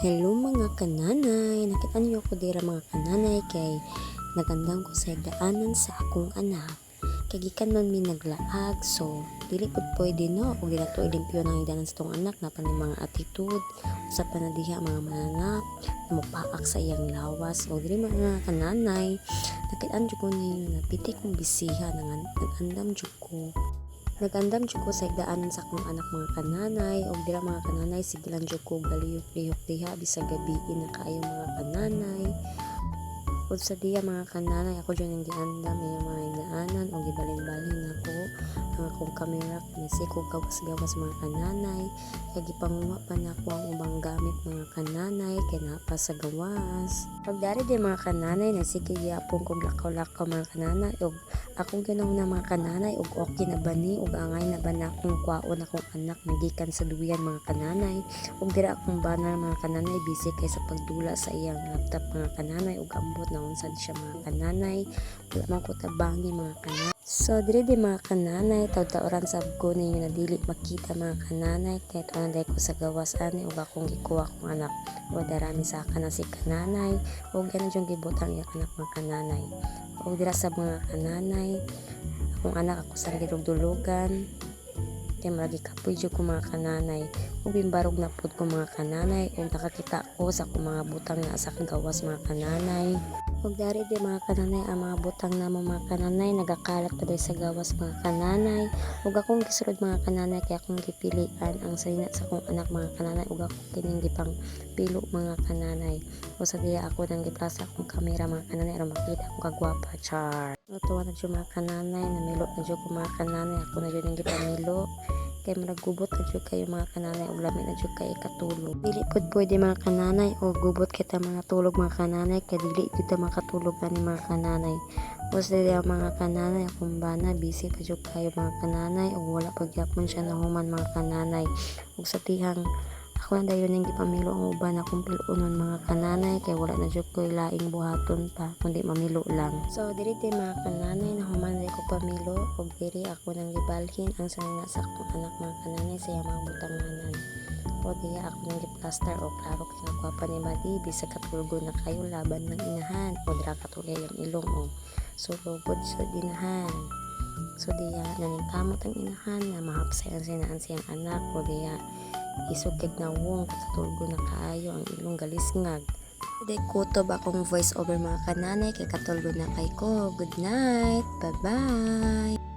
Hello mga kananay, nakita niyo ko dira mga kananay kay nagandang ko sa daanan sa akong anak. Kay gikan man mi naglaag so dili pud pwede no? Ug dili to ilimpyo nang idanan sa tong anak na pa mga attitude sa panadiha mga mananap na mupaak sa iyang lawas. O dili mga kananay nakita ko ni napiti kong bisiha nang nagandam jud ko Nagandam jud ko sa igdaanan sa akong anak mga kananay o dira mga kananay sigilan jud ko galiyok-liyok diha bisag gabi na kaayo mga kananay. Ug sa diya mga kananay ako jud ang giandam iya mga igdaanan o gibalin-balin ako ang akong kamera nasiko gawas-gawas mga kananay kay gipanguha pa na ako ang ubang gamit mga kananay kay napa sa gawas. Pagdari di mga kananay nasige gyapon kog lakaw-lakaw mga kananay ug akong ganong na mga kananay ug okay na ba ni ug angay na ba na akong kwaon akong anak nagikan sa duyan mga kananay ug dira akong bana mga kananay busy kay sa pagdula sa iyang laptop mga kananay ug ambot na unsad siya mga kananay? Wala man ko tabangi mga kananay. So, diri di mga kananay, taw-taoran sa ko ninyo na dili makita mga kananay, kahit ano ko sa gawas ani, ug akong gikuha kong anak. O darami sa akin na si kananay, ug yan yung gibutang iya anak mga kananay. O dira sa mga kananay, akong anak ako sa gidugdulugan, kay maragi kapoy jud ko mga kananay. Ug na pud ko mga kananay ug nakakita ko sa akong mga butang na sa gawas mga kananay. Ug dari di mga kananay ang mga butang na mga kananay nagakalat pa sa gawas mga kananay. Ug akong gisulod mga kananay kay akong gipilian ang salina sa akong anak mga kananay. Ug ako kining pilo mga kananay. O sa diya ako nang giplasa akong kamera mga kananay aron makita akong kagwapa char. Natuwa na dyan mga kananay, namilo na dyan ko mga kananay, ako na dyan yung gipamilo. Kay maragubot na dyan kayo mga kananay, o lamit na dyan kayo katulog. Dili pud pwede mga kananay, o gubot kita mga tulog mga kananay, kay dili kita makatulog ani mga kananay. O sa diya mga kananay, akong bana, busy pa dyan kayo mga kananay, o wala pagyapon siya na human mga kananay. O sa tihang, ako na dayon yung gipamilo ang uban akong pilunon mga kananay kay wala na jud ko laing buhaton pa kundi mamilo lang. So diri di mga kananay na human ko pamilo ug diri ako nang gibalhin ang sanina sa akong anak mga kananay sa mga butanganan. O diya ako nang giplaster o klaro kay nagwapa ni Badi bisag katulgo na kayo laban ng inahan o dira katulay ang ilong o. So lugod sa dinahan So diya naningkamot ang inahan na mahapsay ang sinaan siyang anak o diya isugig na wong sa tulgo na kaayo ang ilong galisngag. Day kutob akong voice over mga kananay kay katulgo na kay ko. Good night. Bye-bye.